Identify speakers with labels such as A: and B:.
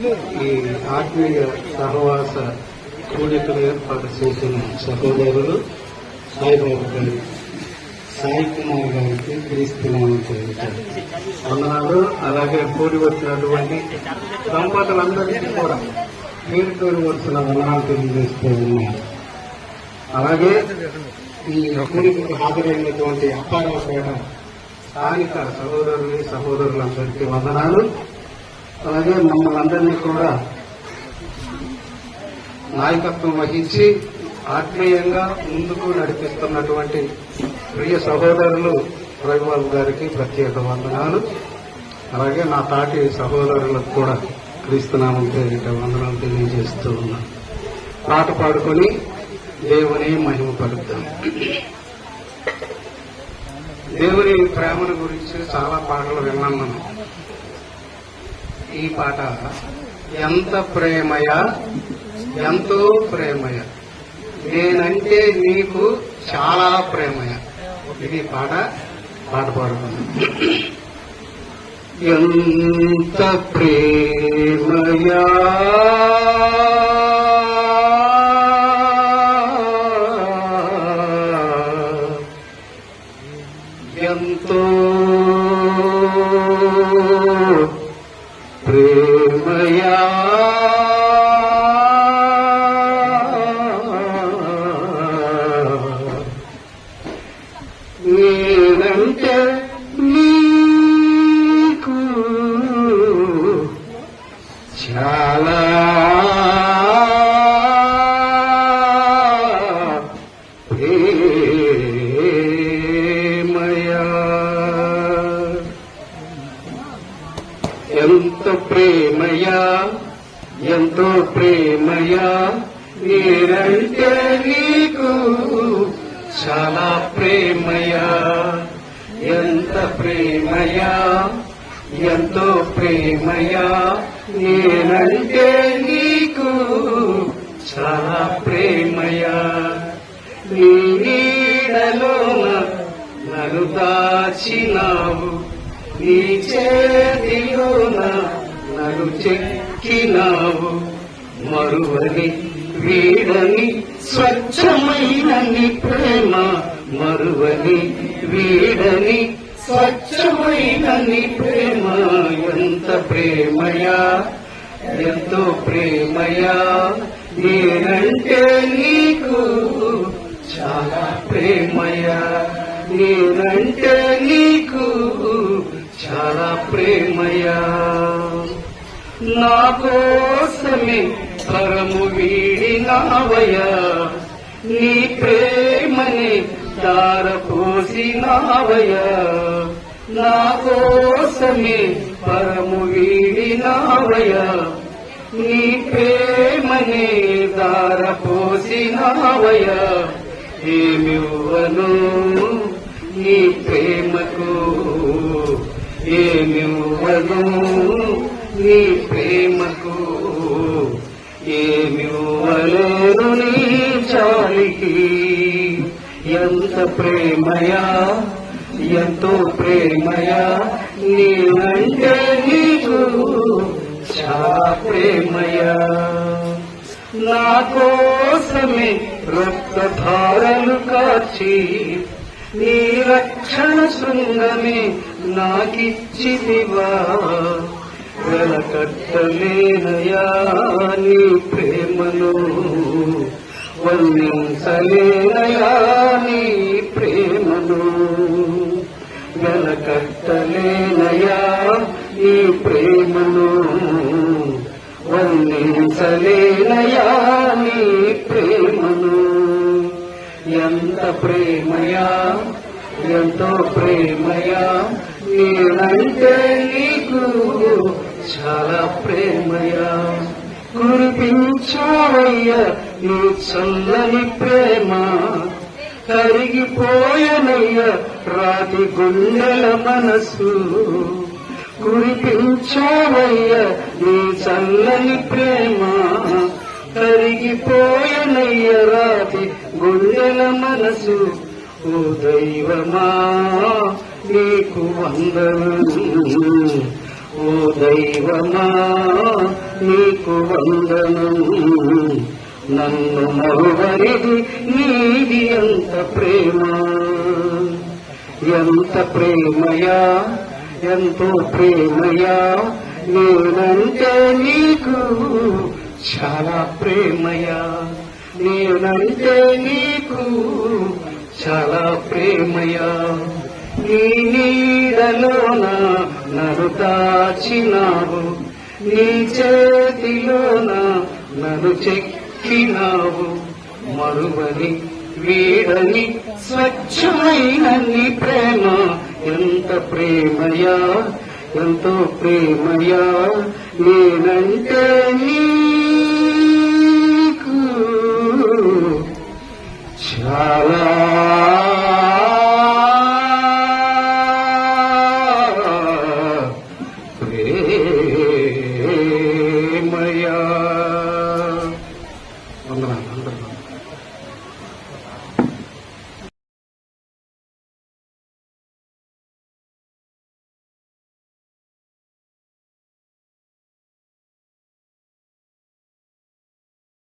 A: ఈ ఆత్మీయ సహవాస కూడికలు ఏర్పాటు చేసిన సహోదరులు సాయిబాబు గారు సాయి కుమార్ గారికి క్రీస్తున్నాను వందనాలు. అలాగే కూడి వచ్చినటువంటి దంపతులందరికీ కూడా పేరు పేరు వచ్చిన వందనాలు తెలియజేస్తూ ఉన్నారు. అలాగే ఈ కూడికకు హాజరైనటువంటి అప్పారావుపేట స్థానిక సహోదరుని సహోదరులందరికీ వందనాలు. అలాగే మమ్మల్ని అందరినీ కూడా నాయకత్వం వహించి ఆత్మీయంగా ముందుకు నడిపిస్తున్నటువంటి ప్రియ సహోదరులు రవిబాబు గారికి ప్రత్యేక వందనాలు. అలాగే నా తాటి సహోదరులకు కూడా క్రీస్తునామం పేరిట వందనాలు తెలియజేస్తూ ఉన్నాను పాట పాడుకొని దేవుని మహిమ దేవుని ప్రేమను గురించి చాలా పాటలు విన్నాం మనం. ఈ పాట ఎంత ప్రేమయ? ఎంతో ప్రేమయ? నేనంటే నీకు చాలా ప్రేమయ? ఇది పాట పాట పాడుకున్నాను ఎంత ప్రేమయా? ఎంతో నేనంటే నీకు చాలా ప్రేమయా. ప్రేమయా ఎంతో ప్రేమయా నేనంటే నీకు చాలా ప్రేమయా. ఎంత ప్రేమయా ఎంతో ప్రేమయా నేనంటే నీకు చాలా ప్రేమయా. నీ నీడలోన నన్ను దాచినావు నీ చేతిలోన నన్ను చెక్కినావు. మరువని వీడని స్వచ్ఛమైన నీ ప్రేమ మరువని వీడని స్వచ్ఛమైన నీ ప్రేమ. ఎంత ప్రేమయా ఎంతో ప్రేమయా. నేనంటే నీకు చాలా ప్రేమయా. నేనంటే నీకు చాలా ప్రేమయా. నా కోసమే పరము వీడినావయ్యా నీ ప్రేమని దారపోసినావయ్యా నా కోసమే పరము వీడినావయ్యా నీ ప్రేమనే ప్రేమని దారపోసినావయ్యా ఏమివ్వను నీ ప్రేమకు ఏమివ్వను నీ ప్రేమకు ఏమివ్వలేను నీ చాలికి. ఎంత ప్రేమయా ఎంతో ప్రేమయా నీవంటే నీకు చాలా ప్రేమయా. నా కోసమే రక్తధారలు కాచి నీ రక్షణ శృంగమే నాకిచ్చిదివా వెలకట్టలేనయా నీ ప్రేమను వల్లించలేనయా వెలకట్టలేనయా నీ ప్రేమను. వర్ణించలేనయా నీ ప్రేమను. ఎంత ప్రేమయా ఎంతో ప్రేమయా నేనంటే నీకు చాలా ప్రేమయా. కురిపించావయ్యా నీ చల్లని ప్రేమ. కరిగిపోయనయ్య రాతి గుండెల మనసు. కురిపించావయ్య నీ చల్లని ప్రేమ. కరిగిపోయనయ్య రాతి గుండెల మనసు. ఓ దైవమా నీకు వందనము ఓ దైవమా నీకు వందనము నన్ను మరువరిది నీది ఎంత ప్రేమ? ఎంత ప్రేమయా? ఎంతో ప్రేమయా? నేనంటే నీకు చాలా ప్రేమయా? నేనంటే నీకు చాలా ప్రేమయా? నీ నీడలోన నన్ను దాచినావు. నీ చేతిలోన నన్ను పంపినావు మరువని వీడని స్వచ్ఛమైన ప్రేమ. ఎంత ప్రేమయా ఎంతో ప్రేమయా నేనంటే నీకు చాలా